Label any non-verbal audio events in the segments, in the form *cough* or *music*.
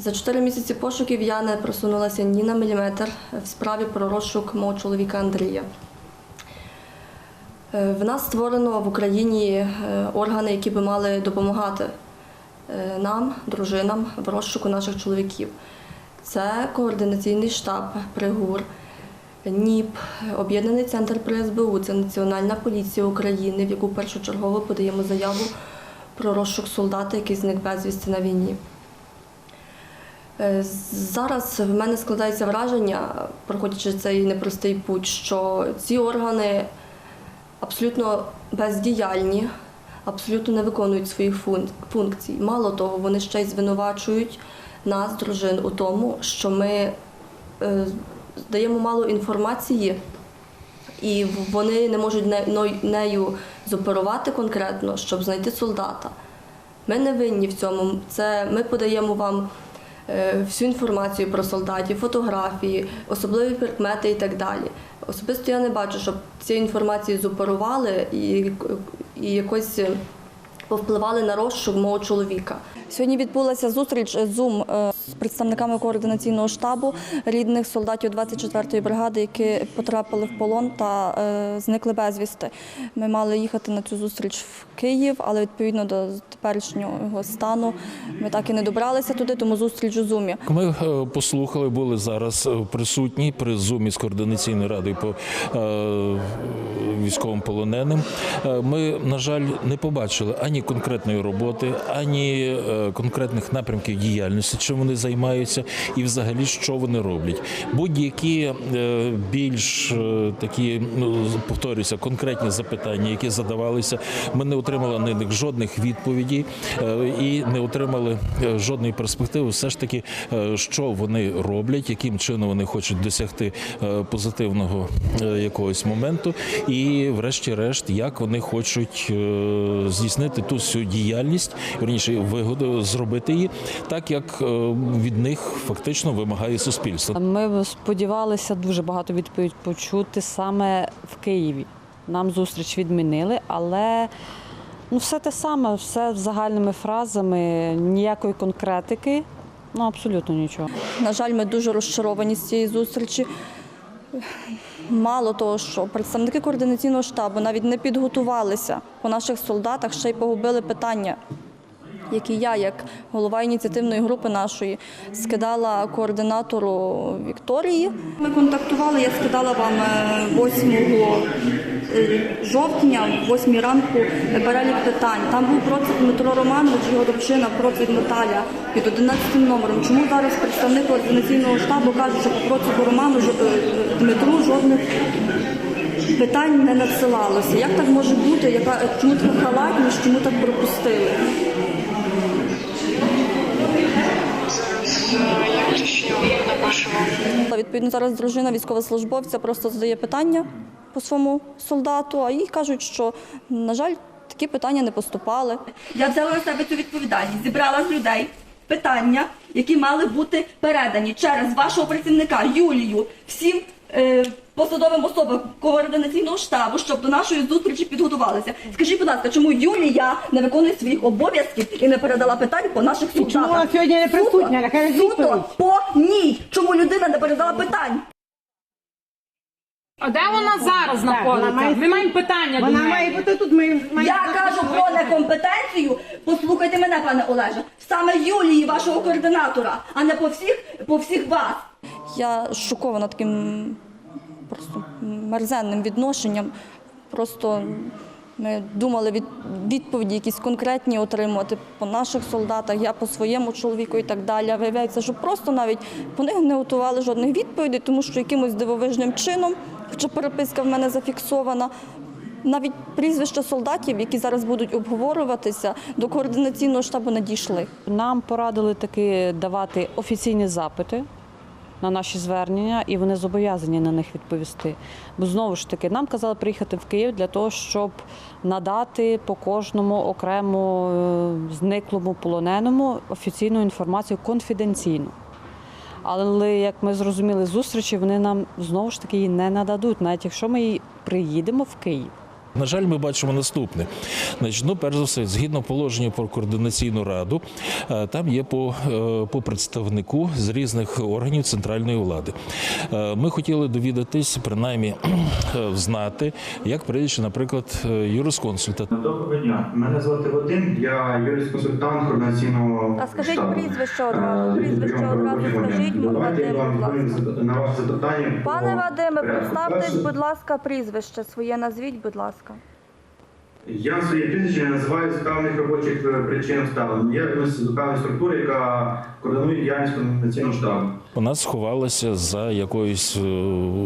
За чотири місяці пошуків я не просунулася ні на міліметр в справі про розшук мого чоловіка Андрія. Е, В нас створено в Україні е, органи, які би мали допомагати е, нам, дружинам, в розшуку наших чоловіків. Це координаційний штаб Пригур, НІП, Об'єднаний центр при СБУ, це Національна поліція України, в яку першочергово подаємо заяву про розшук солдата, який зник безвісти на війні. Е, Зараз в мене складається враження, проходячи цей непростий путь, що ці органи абсолютно бездіяльні, абсолютно не виконують своїх фун- функцій. Мало того, вони ще й звинувачують нас, дружин, у тому, що ми е, даємо мало інформації, і вони не можуть нею зоперувати конкретно, щоб знайти солдата. Ми не винні в цьому. Це ми подаємо вам всю інформацію про солдатів, фотографії, особливі прикмети і так далі. Особисто я не бачу, щоб цією інформацією зупорували і, і якось е, повпливали на розшук мого чоловіка. Сьогодні відбулася зустріч Zoom е, з представниками координаційного штабу рідних солдатів 24-ї бригади, які потрапили в полон та е, зникли безвісти. Ми мали їхати на цю зустріч в Київ, але відповідно до теперішнього стану ми так і не добралися туди, тому зустріч у Зумі. Ми е, послухали, були зараз присутні при зумі з координаційною радою по військовим полоненим. Е, Ми, на жаль, не побачили ані конкретної роботи, ані е, конкретних напрямків діяльності, чим вони займаються, і взагалі що вони роблять. Будь-які е, більш такі, ну повторюся, конкретні запитання, які задавалися, ми не отримали на них жодних відповідей і не отримали жодної перспективи. Все ж таки, що вони роблять, яким чином вони хочуть досягти позитивного якогось моменту, і, врешті-решт, як вони хочуть е, здійснити ту всю діяльність, верніше вигоду зробити її так, як е, від них фактично вимагає суспільство. Ми сподівалися дуже багато відповідь почути саме в Києві. Нам зустріч відмінили, але ну, все те саме, все загальними фразами, ніякої конкретики, ну абсолютно нічого. На жаль, ми дуже розчаровані з цієї зустрічі. Мало того, що представники координаційного штабу навіть не підготувалися. По наших солдатах, ще й погубили питання, які я, як голова ініціативної групи нашої, скидала координатору Вікторії. Ми контактували, я скидала вам е, 8 е, жовтня, 8 ранку, е, перелік питань. Там був процес Дмитро Романович, його дочина, процес Наталя під 11 номером. Чому зараз представник координаційного штабу каже, що по процесу Роману е, Дмитру жодних питань не надсилалося? Як так може бути? Чому така халатність, чому так пропустили? Я уточню, напишу вам. Відповідно, зараз дружина військовослужбовця просто задає питання по своєму солдату, а їй кажуть, що, на жаль, такі питання не поступали. Я взяла на себе цю відповідальність, зібрала з людей питання, які мали бути передані через вашого працівника Юлію всім посадовим особам координаційного штабу, щоб до нашої зустрічі підготувалися. Скажіть, будь ласка, чому Юлія не виконує своїх обов'язків і не передала питань по наших солдатах? чому вона сьогодні не присутня? Нехай Суто, відповідь. суто по ній. Чому людина не передала питань? А де вона зараз знаходиться? вона має- Ми маємо питання до Вона неї. має бути тут. Ми маємо Я кажу про некомпетенцію. Послухайте мене, пане Олеже. Саме Юлії, вашого координатора, а не по всіх, по всіх вас. Я шокована таким просто мерзенним відношенням. Просто ми думали від, відповіді якісь конкретні отримувати по наших солдатах, я по своєму чоловіку і так далі. Виявляється, що просто навіть по них не готували жодних відповідей, тому що якимось дивовижним чином, хоча переписка в мене зафіксована. Навіть прізвища солдатів, які зараз будуть обговорюватися, до координаційного штабу не дійшли. Нам порадили таки давати офіційні запити на наші звернення, і вони зобов'язані на них відповісти. Бо знову ж таки, нам казали приїхати в Київ для того, щоб надати по кожному окремо е, зниклому полоненому офіційну інформацію конфіденційну. Але як ми зрозуміли зустрічі, вони нам знову ж таки її не нададуть, навіть якщо ми приїдемо в Київ. На жаль, ми бачимо наступне. Значить, ну, перш за все, згідно положення про координаційну раду, е, там є по, е, по представнику з різних органів центральної влади. Е, Ми хотіли довідатись, принаймні *clears throat* знати, як прийде, наприклад, юрисконсульта. Доброго дня. Мене звати Вадим, я юрист-консультант координаційного А скажіть штабу. прізвище одразу, прізвище одразу скажіть, Давайте Вадим, будь ласка. на ваше запитання. Пане Вадиме, представтесь, будь ласка, прізвище своє назвіть, будь ласка. Я своє прізвище називаю з робочих е, причин обставин. Я відноситься до певної яка координує діяльність координаційного штабу. Вона сховалася за якоюсь е,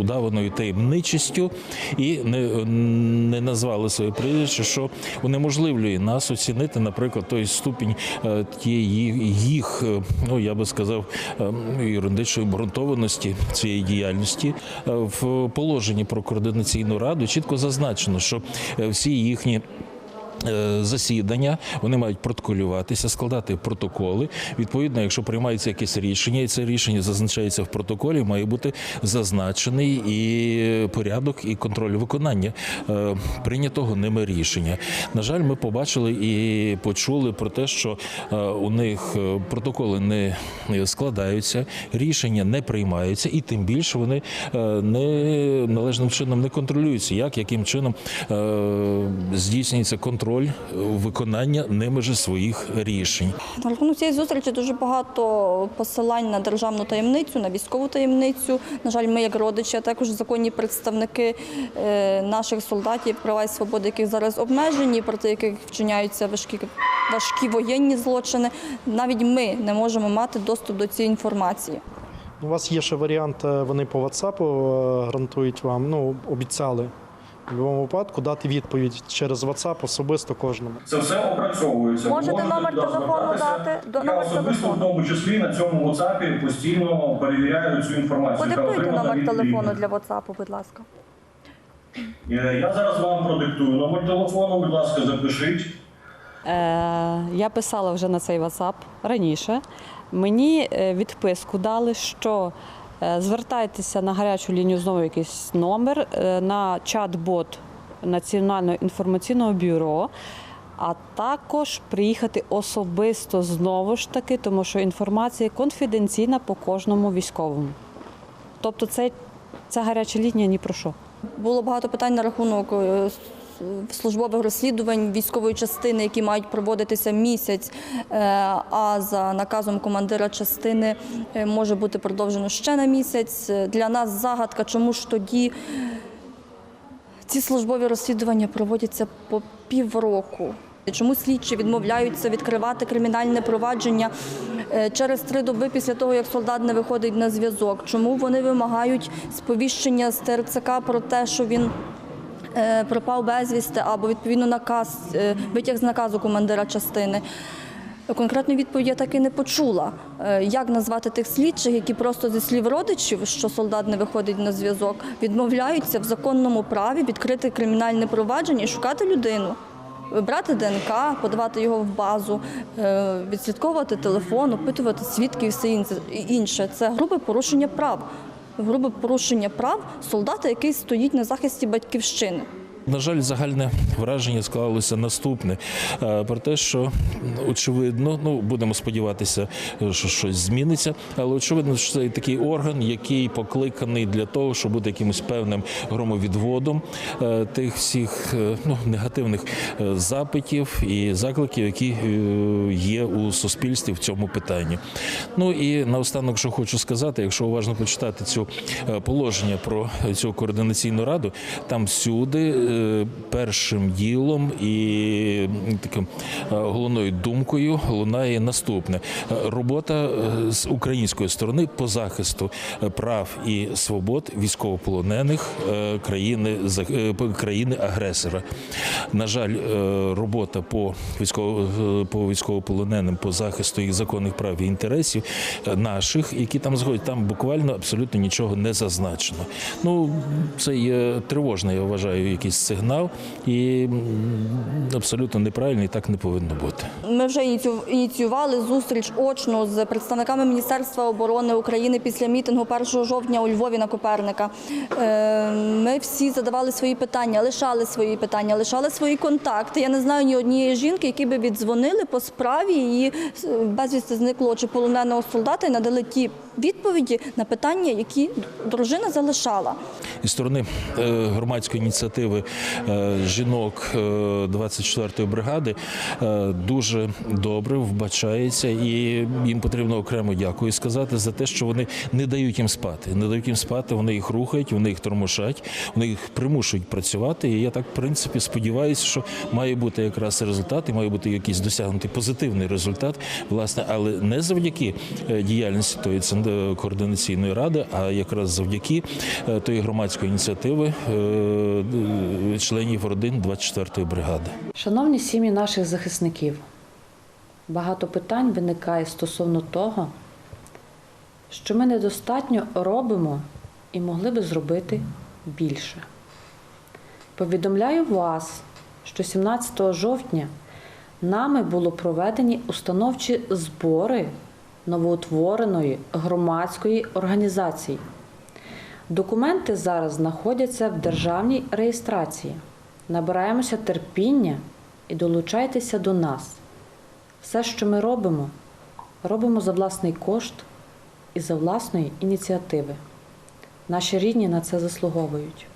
удаваною таємничістю і не, не назвали своє прізвище, що унеможливлює нас оцінити, наприклад, той ступінь е, тієї їх, е, ну я би сказав, юридичної обґрунтованості цієї діяльності. В положенні про координаційну раду чітко зазначено, що всі їхні. Е, Засідання вони мають протоколюватися, складати протоколи. Відповідно, якщо приймається якесь рішення, і це рішення зазначається в протоколі, має бути зазначений і порядок, і контроль виконання е, прийнятого ними рішення. На жаль, ми побачили і почули про те, що е, у них протоколи не складаються, рішення не приймаються, і тим більше вони не належним чином не контролюються. Як яким чином здійснюється контроль е, виконання ними же своїх рішень? На рахунок цієї зустрічі дуже багато посилань на державну таємницю, на військову таємницю. На жаль, ми, як родичі, а також законні представники е, наших солдатів, права і свободи, яких зараз обмежені, проти яких вчиняються важкі, важкі воєнні злочини. Навіть ми не можемо мати доступ до цієї інформації. У вас є ще варіант, е, вони по WhatsApp гарантують вам, ну, обіцяли в будь-якому випадку дати відповідь через WhatsApp особисто кожному. Це все опрацьовується. Можете номер телефону дати? До- Я номер особисто в тому числі на цьому WhatsApp постійно перевіряю цю інформацію. Подиктуйте номер телефону для WhatsApp, будь ласка. Е, Я зараз вам продиктую номер телефону, будь ласка, запишіть. Е, я писала вже на цей WhatsApp раніше. Мені е, відписку дали, що звертайтеся на гарячу лінію знову якийсь номер е, на чат-бот Національного інформаційного бюро. А також приїхати особисто знову ж таки, тому що інформація конфіденційна по кожному військовому. Тобто, це, ця гаряча лінія ні про що. Було багато питань на рахунок е, службових розслідувань військової частини, які мають проводитися місяць, е, а за наказом командира частини е, може бути продовжено ще на місяць. Для нас загадка, чому ж тоді ці службові розслідування проводяться по півроку. Чому слідчі відмовляються відкривати кримінальне провадження е, через три доби після того, як солдат не виходить на зв'язок? Чому вони вимагають сповіщення з ТРЦК про те, що він пропав безвісти, або відповідно наказ, е, витяг з наказу командира частини? Конкретної відповіді я так і не почула. Е, Як назвати тих слідчих, які просто зі слів родичів, що солдат не виходить на зв'язок, відмовляються в законному праві відкрити кримінальне провадження і шукати людину, брати ДНК, подавати його в базу, е, відслідковувати телефон, опитувати свідків і все інше. Це грубе порушення прав. Грубе порушення прав солдата, який стоїть на захисті батьківщини. На жаль, загальне враження склалося наступне е, про те, що очевидно, ну будемо сподіватися, що щось зміниться, але очевидно, що це такий орган, який покликаний для того, щоб бути якимось певним громовідводом е, тих всіх е, ну, негативних запитів і закликів, які є у суспільстві в цьому питанні. Ну і наостанок, що хочу сказати, якщо уважно почитати цю положення про цю координаційну раду, там всюди першим ділом і таким е, головною думкою лунає наступне: робота е, з української сторони по захисту е, прав і свобод військовополонених країни країни агресора. На жаль, робота по військово по військовополоненим по захисту їх законних прав і інтересів наших, які там згодять, там буквально абсолютно нічого не зазначено. Ну це є тривожний, я вважаю, якийсь сигнал і абсолютно неправильно і так не повинно бути. Ми вже ініцію- ініціювали зустріч очну з представниками Міністерства оборони України після мітингу 1 жовтня у Львові на Коперника. Е, Ми всі задавали свої питання, лишали свої питання, лишали свої контакти. Я не знаю ні однієї жінки, які би віддзвонили по справі її е, безвісти зниклого чи полоненого солдата і надали ті відповіді на питання, які дружина залишала. Із сторони е, громадської ініціативи жінок е, 24-ї бригади е, дуже добре вбачається, і їм потрібно окремо дякую сказати за те, що вони не дають їм спати. Не дають їм спати, вони їх рухають, вони їх тормошать, вони їх примушують працювати. І я так, в принципі, сподіваюся, що має бути якраз результат, і має бути якийсь досягнутий позитивний результат, власне, але не завдяки е, діяльності тої координаційної ради, а якраз завдяки е, тої громадської ініціативи е, е, членів родин 24-ї бригади. Шановні сім'ї наших захисників, багато питань виникає стосовно того, що ми недостатньо робимо і могли би зробити більше. Повідомляю вас, що 17 жовтня нами було проведені установчі збори новоутвореної громадської організації. Документи зараз знаходяться в державній реєстрації. Набираємося терпіння і долучайтеся до нас. Все, що ми робимо, робимо за власний кошт і за власної ініціативи. Наші рідні на це заслуговують.